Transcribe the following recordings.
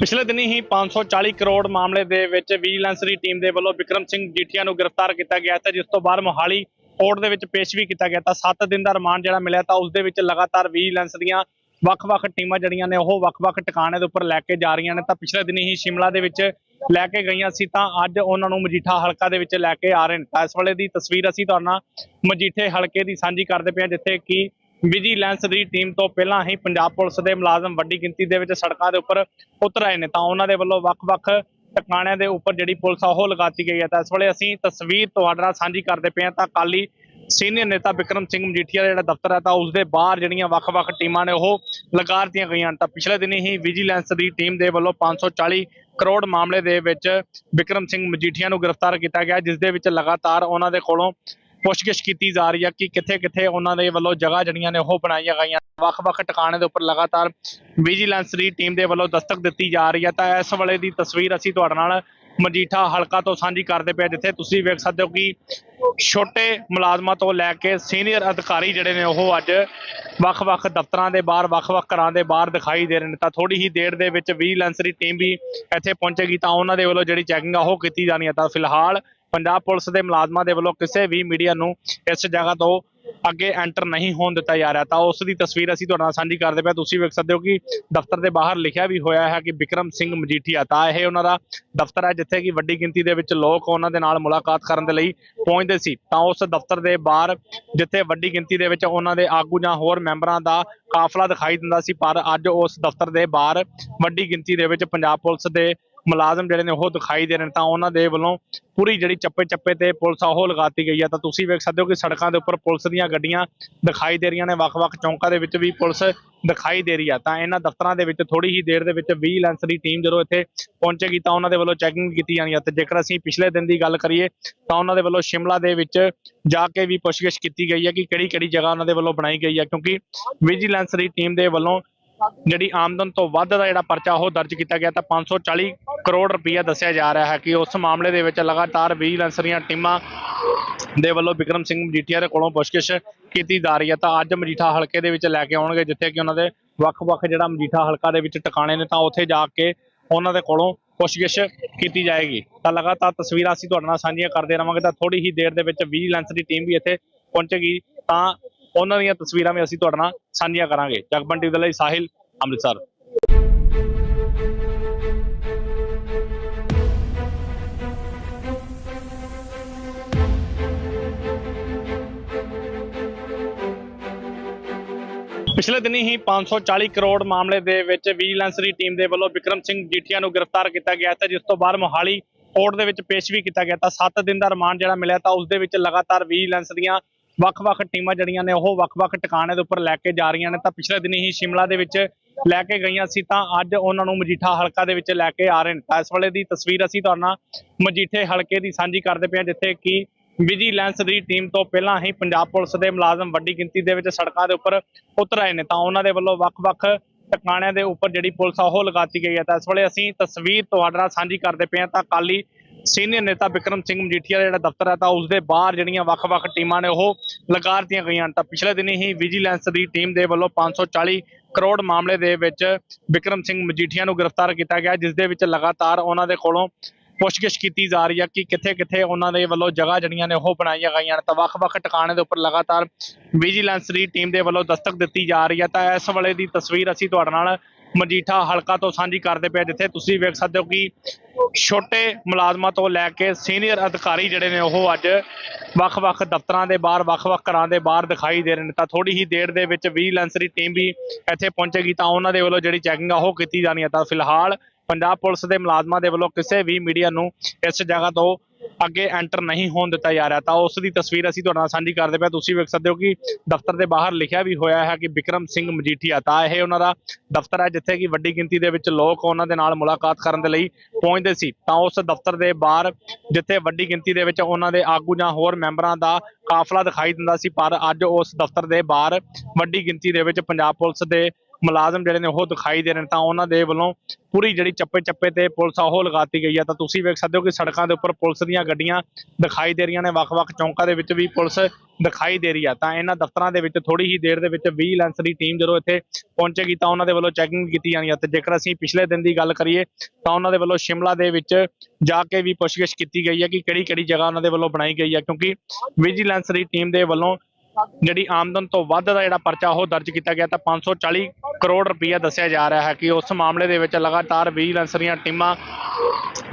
ਪਿਛਲੇ ਦਿਨੀ ਹੀ 540 ਕਰੋੜ ਮਾਮਲੇ ਦੇ ਵਿੱਚ ਵਿਜੀਲੈਂਸ ਦੀ ਟੀਮ ਦੇ ਵੱਲੋਂ ਵਿਕਰਮ ਸਿੰਘ ਜੀਠੀਆ ਨੂੰ ਗ੍ਰਿਫਤਾਰ ਕੀਤਾ ਗਿਆ ਤੇ ਜਿਸ ਤੋਂ ਬਾਅਦ ਮੋਹਾਲੀ ਕੋਰਟ ਦੇ ਵਿੱਚ ਪੇਸ਼ ਵੀ ਕੀਤਾ ਗਿਆ ਤਾਂ 7 ਦਿਨ ਦਾ ਰਿਮਾਂਡ ਜਿਹੜਾ ਮਿਲਿਆ ਤਾਂ ਉਸ ਦੇ ਵਿੱਚ ਲਗਾਤਾਰ ਵਿਜੀਲੈਂਸ ਦੀਆਂ ਵੱਖ-ਵੱਖ ਟੀਮਾਂ ਜਿਹੜੀਆਂ ਨੇ ਉਹ ਵੱਖ-ਵੱਖ ਟਿਕਾਣੇ ਦੇ ਉੱਪਰ ਲੈ ਕੇ ਜਾ ਰਹੀਆਂ ਨੇ। ਤਾਂ ਪਿਛਲੇ ਦਿਨੀ ਹੀ ਸ਼ਿਮਲਾ ਦੇ ਵਿੱਚ ਲੈ ਕੇ ਗਈਆਂ ਸੀ, ਤਾਂ ਅੱਜ ਉਹਨਾਂ ਨੂੰ ਮਜੀਠਾ ਹਲਕਾ ਦੇ ਵਿੱਚ ਲੈ ਕੇ ਆ ਰਹੇ ਨੇ। ਤਾਂ ਇਸ ਵੇਲੇ ਦੀ ਤਸਵੀਰ ਅਸੀਂ ਤੁਹਾਡੇ ਨਾਲ ਮਜੀਠੇ ਹਲਕੇ ਦੀ ਸਾਂਝੀ ਕਰਦੇ ਪਏ ਹਾਂ, ਜਿੱਥੇ ਕਿ ਵਿਜੀਲੈਂਸ ਦੀ ਟੀਮ ਤੋਂ ਪਹਿਲਾਂ ਹੀ ਪੰਜਾਬ ਪੁਲਿਸ ਦੇ ਮੁਲਾਜ਼ਮ ਵੱਡੀ ਗਿਣਤੀ ਦੇ ਵਿੱਚ ਸੜਕਾਂ ਦੇ ਉੱਪਰ ਉਤਰ ਆਏ ਨੇ। ਤਾਂ ਉਹਨਾਂ ਦੇ ਵੱਲੋਂ ਵੱਖ-ਵੱਖ ਟਿਕਾਣਿਆਂ ਦੇ ਉੱਪਰ ਜਿਹੜੀ ਪੁਲਿਸ ਆ, ਉਹ ਲਗਾਤੀ ਗਈ ਹੈ। ਤਾਂ ਇਸ ਵੇਲੇ ਅਸੀਂ ਤਸਵੀਰ ਤੁਹਾਡੇ ਨਾਲ ਸਾਂਝੀ ਕਰਦੇ ਪਏ ਹਾਂ। ਤਾਂ ਕਾਲੀ ਸੀਨੀਅਰ ਨੇਤਾ ਵਿਕਰਮ ਸਿੰਘ ਮਜੀਠੀਆ ਦਾ ਜਿਹੜਾ ਦਫ਼ਤਰ ਹੈ ਤਾਂ ਉਸ ਦੇ ਬਾਹਰ ਜਿਹੜੀਆਂ ਵੱਖ-ਵੱਖ ਟੀਮਾਂ ਨੇ, ਉਹ ਲਗਾ ਦਿੱਤੀਆਂ ਗਈਆਂ ਹਨ। ਤਾਂ ਪਿਛਲੇ ਦਿਨੀ ਹੀ ਵਿਜੀਲੈਂਸ ਦੀ ਟੀਮ ਦੇ ਵੱਲੋਂ 540 ਕਰੋੜ ਮਾਮਲੇ ਦੇ ਵਿੱਚ ਵਿਕਰਮ ਸਿੰਘ ਮਜੀਠੀਆ ਨੂੰ ਗ੍ਰਿਫਤਾਰ ਕੀਤਾ ਗਿਆ, ਜਿਸ ਦੇ ਵਿੱਚ ਲਗਾਤਾਰ ਉਹਨਾਂ ਦੇ ਕੋਲੋਂ ਪੁੱਛਗਿੱਛ ਕੀਤੀ ਜਾ ਰਹੀ ਹੈ ਕਿ ਕਿੱਥੇ-ਕਿੱਥੇ ਉਹਨਾਂ ਦੇ ਵੱਲੋਂ ਜਗ੍ਹਾ ਜਿਹੜੀਆਂ ਨੇ, ਉਹ ਬਣਾਈਆਂ ਗਈਆਂ ਵੱਖ-ਵੱਖ ਟਿਕਾਣੇ ਦੇ ਉੱਪਰ ਲਗਾਤਾਰ ਵਿਜੀਲੈਂਸ ਦੀ ਟੀਮ ਦੇ ਵੱਲੋਂ ਦਸਤਕ ਦਿੱਤੀ ਜਾ ਰਹੀ ਹੈ। ਤਾਂ ਇਸ ਵੇਲੇ ਦੀ ਤਸਵੀਰ ਅਸੀਂ ਤੁਹਾਡੇ ਨਾਲ ਮਜੀਠਾ ਹਲਕਾ ਤੋਂ ਸਾਂਝੀ ਕਰਦੇ ਪਏ ਜਿੱਥੇ ਤੁਸੀਂ ਵੇਖ ਸਕਦੇ ਹੋ ਕਿ ਛੋਟੇ ਮੁਲਾਜ਼ਮਾਂ ਤੋਂ ਲੈ ਕੇ ਸੀਨੀਅਰ ਅਧਿਕਾਰੀ ਜਿਹੜੇ ਨੇ ਉਹ ਅੱਜ ਵੱਖ-ਵੱਖ ਦਫ਼ਤਰਾਂ ਦੇ ਬਾਹਰ, ਵੱਖ-ਵੱਖ ਘਰਾਂ ਦੇ ਬਾਹਰ ਦਿਖਾਈ ਦੇ ਰਹੇ ਨੇ। ਤਾਂ ਥੋੜੀ ਹੀ ਦੇਰ ਦੇ ਵਿੱਚ ਵਿਜੀਲੈਂਸ ਦੀ ਟੀਮ ਵੀ ਇੱਥੇ ਪਹੁੰਚੇਗੀ ਤਾਂ ਉਹਨਾਂ ਦੇ ਵੱਲੋਂ ਜਿਹੜੀ ਚੈਕਿੰਗ ਆ ਉਹ ਕੀਤੀ ਜਾਣੀ ਹੈ ਤਾਂ ਫਿਲਹਾਲ ਪੰਜਾਬ ਪੁਲਿਸ ਦੇ ਮੁਲਾਜ਼ਮਾਂ ਦੇ ਵੱਲੋਂ ਕਿਸੇ ਵੀ ਮੀਡੀਆ ਨੂੰ ਇਸ ਜਗ੍ਹਾ ਤੋਂ ਅੱਗੇ ਐਂਟਰ ਨਹੀਂ ਹੋਣ ਦਿੱਤਾ ਜਾ ਰਿਹਾ, ਤਾਂ ਉਸ ਦੀ ਤਸਵੀਰ ਅਸੀਂ ਤੁਹਾਡੇ ਨਾਲ ਸਾਂਝੀ ਕਰਦੇ ਪਏ ਤੁਸੀਂ ਵੇਖ ਸਕਦੇ ਹੋ ਕਿ ਦਫ਼ਤਰ ਦੇ ਬਾਹਰ ਲਿਖਿਆ ਵੀ ਹੋਇਆ ਹੈ ਕਿ ਵਿਕਰਮ ਸਿੰਘ ਮਜੀਠੀਆ, ਤਾਂ ਇਹ ਉਹਨਾਂ ਦਾ ਦਫ਼ਤਰ ਹੈ ਜਿੱਥੇ ਕਿ ਵੱਡੀ ਗਿਣਤੀ ਦੇ ਵਿੱਚ ਲੋਕ ਉਹਨਾਂ ਦੇ ਨਾਲ ਮੁਲਾਕਾਤ ਕਰਨ ਦੇ ਲਈ ਪਹੁੰਚਦੇ ਸੀ। ਤਾਂ ਉਸ ਦਫ਼ਤਰ ਦੇ ਬਾਹਰ ਜਿੱਥੇ ਵੱਡੀ ਗਿਣਤੀ ਦੇ ਵਿੱਚ ਉਹਨਾਂ ਦੇ ਆਗੂ ਜਾਂ ਹੋਰ ਮੈਂਬਰਾਂ ਦਾ ਕਾਫਲਾ ਦਿਖਾਈ ਦਿੰਦਾ ਸੀ, ਪਰ ਅੱਜ ਉਸ ਦਫ਼ਤਰ ਦੇ ਬਾਹਰ ਵੱਡੀ ਗਿਣਤੀ ਦੇ ਵਿੱਚ ਪੰਜਾਬ ਪੁਲਿਸ ਦੇ ਮੁਲਾਜ਼ਮ ਜਿਹੜੇ ਨੇ ਉਹ ਦਿਖਾਈ ਦੇ ਰਹੇ ਨੇ ਤਾਂ ਉਹਨਾਂ ਦੇ ਵੱਲੋਂ ਪੂਰੀ ਜਿਹੜੀ ਚੱਪੇ ਚੱਪੇ ਤੇ ਪੁਲਿਸ ਆ, ਉਹ ਲਗਾਤੀ ਗਈ ਹੈ ਤਾਂ ਤੁਸੀਂ ਵੇਖ ਸਕਦੇ ਹੋ ਕਿ ਸੜਕਾਂ ਦੇ ਉੱਪਰ ਪੁਲਿਸ ਦੀਆਂ ਗੱਡੀਆਂ ਦਿਖਾਈ ਦੇ ਰਹੀਆਂ ਨੇ। ਵੱਖ-ਵੱਖ ਚੌਂਕਾਂ ਦੇ ਵਿੱਚ ਵੀ ਪੁਲਿਸ ਦਿਖਾਈ ਦੇ ਰਹੀ ਆ। ਤਾਂ ਇਹਨਾਂ ਦਫ਼ਤਰਾਂ ਦੇ ਵਿੱਚ ਥੋੜੀ ਹੀ ਦੇਰ ਦੇ ਵਿੱਚ ਵਿਜੀਲੈਂਸ ਦੀ ਟੀਮ ਜਦੋਂ ਇੱਥੇ ਪਹੁੰਚੇਗੀ ਤਾਂ ਉਹਨਾਂ ਦੇ ਵੱਲੋਂ ਚੈਕਿੰਗ ਕੀਤੀ ਜਾਣੀ ਹੈ ਤੇ ਜੇਕਰ ਅਸੀਂ ਪਿਛਲੇ ਦਿਨ ਦੀ ਗੱਲ ਕਰੀਏ, ਤਾਂ ਉਹਨਾਂ ਦੇ ਵੱਲੋਂ ਸ਼ਿਮਲਾ ਦੇ ਵਿੱਚ ਜਾ ਕੇ ਵੀ ਪੁੱਛਗਿੱਛ ਕੀਤੀ ਗਈ ਹੈ ਕਿ ਕਿਹੜੀ-ਕਿਹੜੀ ਜਗ੍ਹਾ ਉਹਨਾਂ ਦੇ ਵੱਲੋਂ ਬਣਾਈ ਗਈ ਹੈ ਕਿਉਂਕਿ ਵਿਜੀਲੈਂਸ ਦੀ ਟੀਮ ਦੇ ਵੱਲੋਂ ਜਿਹੜੀ ਆਮਦਨ ਤੋਂ ਵੱਧ ਦਾ ਜਿਹੜਾ ਪਰਚਾ ਉਹ ਦਰਜ ਕੀਤਾ ਗਿਆ ਤਾਂ 540 ਕਰੋੜ ਰੁਪਈਆ ਦੱਸਿਆ ਜਾ ਰਿਹਾ ਹੈ ਕਿ ਉਸ ਮਾਮਲੇ ਦੇ ਵਿੱਚ ਲਗਾਤਾਰ ਵਿਜੀਲੈਂਸ ਦੀਆਂ ਟੀਮਾਂ ਦੇ ਵੱਲੋਂ ਵਿਕਰਮ ਸਿੰਘ ਮਜੀਠੀਆ ਦੇ ਕੋਲੋਂ ਪੁੱਛਗਿੱਛ ਕੀਤੀ ਜਾ ਰਹੀ ਹੈ। ਤਾਂ ਅੱਜ ਮਜੀਠਾ ਹਲਕੇ ਦੇ ਵਿੱਚ ਲੈ ਕੇ ਆਉਣਗੇ, ਜਿੱਥੇ ਕਿ ਉਹਨਾਂ ਦੇ ਵੱਖ-ਵੱਖ ਜਿਹੜਾ ਮਜੀਠਾ ਹਲਕਾ ਦੇ ਵਿੱਚ ਟਿਕਾਣੇ ਨੇ, ਤਾਂ ਉੱਥੇ ਜਾ ਕੇ ਉਹਨਾਂ ਦੇ ਕੋਲੋਂ ਪੁੱਛਗਿੱਛ ਕੀਤੀ ਜਾਏਗੀ। ਤਾਂ ਲਗਾਤਾਰ ਤਸਵੀਰਾਂ ਅਸੀਂ ਤੁਹਾਡੇ ਨਾਲ ਸਾਂਝੀਆਂ ਕਰਦੇ ਰਵਾਂਗੇ, ਤਾਂ ਥੋੜੀ ਹੀ ਦੇਰ ਦੇ ਵਿੱਚ ਵਿਜੀਲੈਂਸ ਦੀ ਟੀਮ ਵੀ ਇੱਥੇ ਪਹੁੰਚੇਗੀ। ਤਾਂ ਉਹਨਾਂ ਦੀਆਂ ਤਸਵੀਰਾਂ ਵੀ ਅਸੀਂ ਤੁਹਾਡੇ ਨਾਲ ਸਾਂਝੀਆਂ ਕਰਾਂਗੇ। ਜਗਬੰਟੀ ਦੇ ਲਈ ਸਾਹਿਲ ਅੰਮ੍ਰਿਤਸਰ। ਪਿਛਲੇ ਦਿਨੀ ਹੀ 540 ਕਰੋੜ ਮਾਮਲੇ ਦੇ ਵਿੱਚ ਵਿਜੀਲੈਂਸ ਦੀ ਟੀਮ ਦੇ ਵੱਲੋਂ ਵਿਕਰਮ ਸਿੰਘ ਜੀਠੀਆ ਨੂੰ ਗ੍ਰਿਫਤਾਰ ਕੀਤਾ ਗਿਆ ਤੇ ਜਿਸ ਤੋਂ ਬਾਅਦ ਮੋਹਾਲੀ ਕੋਰਟ ਦੇ ਵਿੱਚ ਪੇਸ਼ ਵੀ ਕੀਤਾ ਗਿਆ ਤਾਂ 7 ਦਿਨ ਦਾ ਰਿਮਾਂਡ ਜਿਹੜਾ ਮਿਲਿਆ ਤਾਂ ਉਸ ਦੇ ਵਿੱਚ ਲਗਾਤਾਰ ਵਿਜੀਲੈਂਸ ਦੀਆਂ ਵੱਖ-ਵੱਖ ਟੀਮਾਂ ਜਿਹੜੀਆਂ ਨੇ ਉਹ ਵੱਖ-ਵੱਖ ਟਿਕਾਣੇ ਦੇ ਉੱਪਰ ਲੈ ਕੇ ਜਾ ਰਹੀਆਂ ਨੇ ਤਾਂ ਪਿਛਲੇ ਦਿਨੀ ਹੀ ਸ਼ਿਮਲਾ ਦੇ ਵਿੱਚ ਲੈ ਕੇ ਗਈਆਂ ਸੀ ਤਾਂ ਅੱਜ ਉਹਨਾਂ ਨੂੰ ਮਜੀਠਾ ਹਲਕਾ ਦੇ ਵਿੱਚ ਲੈ ਕੇ ਆ ਰਹੇ ਨੇ। ਤਾਂ ਇਸ ਵੇਲੇ ਦੀ ਤਸਵੀਰ ਅਸੀਂ ਤੁਹਾਡੇ ਨਾਲ ਮਜੀਠੇ ਹਲਕੇ ਦੀ ਸਾਂਝੀ ਕਰਦੇ ਪਏ ਹਾਂ, ਜਿੱਥੇ ਕਿ ਵਿਜੀਲੈਂਸ ਦੀ ਟੀਮ ਤੋਂ ਪਹਿਲਾਂ ਹੀ ਪੰਜਾਬ ਪੁਲਿਸ ਦੇ ਮੁਲਾਜ਼ਮ ਵੱਡੀ ਗਿਣਤੀ ਦੇ ਵਿੱਚ ਸੜਕਾਂ ਦੇ ਉੱਪਰ ਉਤਰ ਆਏ ਨੇ। ਤਾਂ ਉਹਨਾਂ ਦੇ ਵੱਲੋਂ ਵੱਖ-ਵੱਖ ਟਿਕਾਣਿਆਂ ਦੇ ਉੱਪਰ ਜਿਹੜੀ ਪੁਲਿਸ ਆ ਉਹ ਲਗਾਤੀ ਗਈ ਹੈ। ਤਾਂ ਇਸ ਵੇਲੇ ਅਸੀਂ ਤਸਵੀਰ ਤੁਹਾਡੇ ਨਾਲ ਸਾਂਝੀ ਕਰਦੇ ਪਏ ਹਾਂ। ਤਾਂ ਕਾਲੀ ਸੀਨੀਅਰ ਨੇਤਾ ਵਿਕਰਮ ਸਿੰਘ ਮਜੀਠੀਆ ਦਾ ਜਿਹੜਾ ਦਫ਼ਤਰ ਹੈ ਤਾਂ ਉਸ ਦੇ ਬਾਹਰ ਜਿਹੜੀਆਂ ਵੱਖ-ਵੱਖ ਟੀਮਾਂ ਨੇ, ਉਹ ਲਗਾ ਦਿੱਤੀਆਂ ਗਈਆਂ। ਹਨ ਤਾਂ ਪਿਛਲੇ ਦਿਨੀ ਹੀ ਵਿਜੀਲੈਂਸ ਦੀ ਟੀਮ ਦੇ ਵੱਲੋਂ 540 ਕਰੋੜ ਮਾਮਲੇ ਦੇ ਵਿੱਚ ਵਿਕਰਮ ਸਿੰਘ ਮਜੀਠੀਆ ਨੂੰ ਗ੍ਰਿਫਤਾਰ ਕੀਤਾ ਗਿਆ, ਜਿਸ ਦੇ ਵਿੱਚ ਲਗਾਤਾਰ ਉਹਨਾਂ ਦੇ ਕੋਲੋਂ ਪੁੱਛਗਿੱਛ ਕੀਤੀ ਜਾ ਰਹੀ ਹੈ ਕਿ ਕਿੱਥੇ-ਕਿੱਥੇ ਉਹਨਾਂ ਦੇ ਵੱਲੋਂ ਜਗ੍ਹਾ ਜਿਹੜੀਆਂ ਨੇ, ਉਹ ਬਣਾਈਆਂ ਗਈਆਂ ਨੇ। ਤਾਂ ਵੱਖ-ਵੱਖ ਟਿਕਾਣੇ ਦੇ ਉੱਪਰ ਲਗਾਤਾਰ ਵਿਜੀਲੈਂਸ ਦੀ ਟੀਮ ਦੇ ਵੱਲੋਂ ਦਸਤਕ ਦਿੱਤੀ ਜਾ ਰਹੀ ਹੈ। ਤਾਂ ਇਸ ਵੇਲੇ ਦੀ ਤਸਵੀਰ ਅਸੀਂ ਤੁਹਾਡੇ ਨਾਲ ਮਜੀਠਾ ਹਲਕਾ ਤੋਂ ਸਾਂਝੀ ਕਰਦੇ ਪਏ ਜਿੱਥੇ ਤੁਸੀਂ ਵੇਖ ਸਕਦੇ ਹੋ ਕਿ ਛੋਟੇ ਮੁਲਾਜ਼ਮਾਂ ਤੋਂ ਲੈ ਕੇ ਸੀਨੀਅਰ ਅਧਿਕਾਰੀ ਜਿਹੜੇ ਨੇ ਉਹ ਅੱਜ ਵੱਖ-ਵੱਖ ਦਫ਼ਤਰਾਂ ਦੇ ਬਾਹਰ, ਵੱਖ-ਵੱਖ ਘਰਾਂ ਦੇ ਬਾਹਰ ਦਿਖਾਈ ਦੇ ਰਹੇ ਨੇ। ਤਾਂ ਥੋੜੀ ਹੀ ਦੇਰ ਦੇ ਵਿੱਚ ਵਿਜੀਲੈਂਸ ਦੀ ਟੀਮ ਵੀ ਇੱਥੇ ਪਹੁੰਚੇਗੀ, ਤਾਂ ਉਹਨਾਂ ਦੇ ਵੱਲੋਂ ਜਿਹੜੀ ਚੈਕਿੰਗ ਆ ਉਹ ਕੀਤੀ ਜਾਣੀ ਹੈ ਤਾਂ ਫਿਲਹਾਲ ਪੰਜਾਬ ਪੁਲਿਸ ਦੇ ਮੁਲਾਜ਼ਮਾਂ ਦੇ ਵੱਲੋਂ ਕਿਸੇ ਵੀ ਮੀਡੀਆ ਨੂੰ ਇਸ ਜਗ੍ਹਾ ਤੋਂ ਅੱਗੇ ਐਂਟਰ ਨਹੀਂ ਹੋਣ ਦਿੱਤਾ ਜਾ ਰਿਹਾ, ਤਾਂ ਉਸ ਦੀ ਤਸਵੀਰ ਅਸੀਂ ਤੁਹਾਡੇ ਨਾਲ ਸਾਂਝੀ ਕਰਦੇ ਪਏ ਤੁਸੀਂ ਵੇਖ ਸਕਦੇ ਹੋ ਕਿ ਦਫ਼ਤਰ ਦੇ ਬਾਹਰ ਲਿਖਿਆ ਵੀ ਹੋਇਆ ਹੈ ਕਿ ਵਿਕਰਮ ਸਿੰਘ ਮਜੀਠੀਆ ਤਾਂ ਇਹ ਉਹਨਾਂ ਦਾ ਦਫ਼ਤਰ ਹੈ, ਜਿੱਥੇ ਕਿ ਵੱਡੀ ਗਿਣਤੀ ਦੇ ਵਿੱਚ ਲੋਕ ਉਹਨਾਂ ਦੇ ਨਾਲ ਮੁਲਾਕਾਤ ਕਰਨ ਦੇ ਲਈ ਪਹੁੰਚਦੇ ਸੀ। ਤਾਂ ਉਸ ਦਫ਼ਤਰ ਦੇ ਬਾਹਰ, ਜਿੱਥੇ ਵੱਡੀ ਗਿਣਤੀ ਦੇ ਵਿੱਚ ਉਹਨਾਂ ਦੇ ਆਗੂ ਜਾਂ ਹੋਰ ਮੈਂਬਰਾਂ ਦਾ ਕਾਫਲਾ ਦਿਖਾਈ ਦਿੰਦਾ ਸੀ, ਪਰ ਅੱਜ ਉਸ ਦਫ਼ਤਰ ਦੇ ਬਾਹਰ ਵੱਡੀ ਗਿਣਤੀ ਦੇ ਵਿੱਚ ਪੰਜਾਬ ਪੁਲਿਸ ਦੇ ਮੁਲਾਜ਼ਮ ਜਿਹੜੇ ਨੇ ਉਹ ਦਿਖਾਈ ਦੇ ਰਹੇ ਨੇ ਤਾਂ ਉਹਨਾਂ ਦੇ ਵੱਲੋਂ ਪੂਰੀ ਜਿਹੜੀ ਚੱਪੇ ਚੱਪੇ ਤੇ ਪੁਲਿਸ ਆ, ਉਹ ਲਗਾਤੀ ਗਈ ਹੈ ਤਾਂ ਤੁਸੀਂ ਵੇਖ ਸਕਦੇ ਹੋ ਕਿ ਸੜਕਾਂ ਦੇ ਉੱਪਰ ਪੁਲਿਸ ਦੀਆਂ ਗੱਡੀਆਂ ਦਿਖਾਈ ਦੇ ਰਹੀਆਂ ਨੇ। ਵੱਖ-ਵੱਖ ਚੌਂਕਾਂ ਦੇ ਵਿੱਚ ਵੀ ਪੁਲਿਸ ਦਿਖਾਈ ਦੇ ਰਹੀ ਆ। ਤਾਂ ਇਹਨਾਂ ਦਫ਼ਤਰਾਂ ਦੇ ਵਿੱਚ ਥੋੜੀ ਹੀ ਦੇਰ ਦੇ ਵਿੱਚ ਵਿਜੀਲੈਂਸ ਦੀ ਟੀਮ ਜਦੋਂ ਇੱਥੇ ਪਹੁੰਚੇਗੀ ਤਾਂ ਉਹਨਾਂ ਦੇ ਵੱਲੋਂ ਚੈਕਿੰਗ ਕੀਤੀ ਜਾਣੀ ਆ। ਤੇ ਜੇਕਰ ਅਸੀਂ ਪਿਛਲੇ ਦਿਨ ਦੀ ਗੱਲ ਕਰੀਏ ਤਾਂ ਉਹਨਾਂ ਦੇ ਵੱਲੋਂ ਸ਼ਿਮਲਾ ਦੇ ਵਿੱਚ ਜਾ ਕੇ ਵੀ ਪੁੱਛਗਿੱਛ ਕੀਤੀ ਗਈ ਹੈ ਕਿ ਕਿਹੜੀ-ਕਿਹੜੀ ਜਗ੍ਹਾ ਉਹਨਾਂ ਦੇ ਵੱਲੋਂ ਬਣਾਈ ਗਈ ਹੈ ਕਿਉਂਕਿ ਵਿਜੀਲੈਂਸ ਦੀ ਟੀਮ ਦੇ ਵੱਲੋਂ ਜਿਹੜੀ ਆਮਦਨ ਤੋਂ ਵੱਧ ਦਾ ਜਿਹੜਾ ਪਰਚਾ ਉਹ ਦਰਜ ਕੀਤਾ ਗਿਆ ਤਾਂ 540 ਕਰੋੜ ਰੁਪਈਆ ਦੱਸਿਆ ਜਾ ਰਿਹਾ ਹੈ ਕਿ ਉਸ ਮਾਮਲੇ ਦੇ ਵਿੱਚ ਲਗਾਤਾਰ ਵਿਜੀਲੈਂਸ ਦੀਆਂ ਟੀਮਾਂ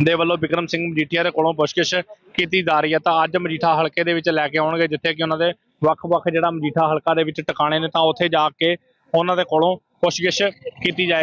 ਦੇ ਵੱਲੋਂ ਵਿਕਰਮ ਸਿੰਘ ਮਜੀਠੀਆ ਦੇ ਕੋਲੋਂ ਪੁੱਛਗਿੱਛ ਕੀਤੀ ਜਾ ਰਹੀ ਹੈ ਤਾਂ ਅੱਜ ਮਜੀਠਾ ਹਲਕੇ ਦੇ ਵਿੱਚ ਲੈ ਕੇ ਆਉਣਗੇ, ਜਿੱਥੇ ਕਿ ਉਹਨਾਂ ਦੇ ਵੱਖ-ਵੱਖ ਜਿਹੜਾ ਮਜੀਠਾ ਹਲਕਾ ਦੇ ਵਿੱਚ ਟਿਕਾਣੇ ਨੇ ਤਾਂ ਉੱਥੇ ਜਾ ਕੇ ਉਹਨਾਂ ਦੇ ਕੋਲੋਂ ਪੁੱਛਗਿੱਛ ਕੀਤੀ ਜਾਏਗੀ।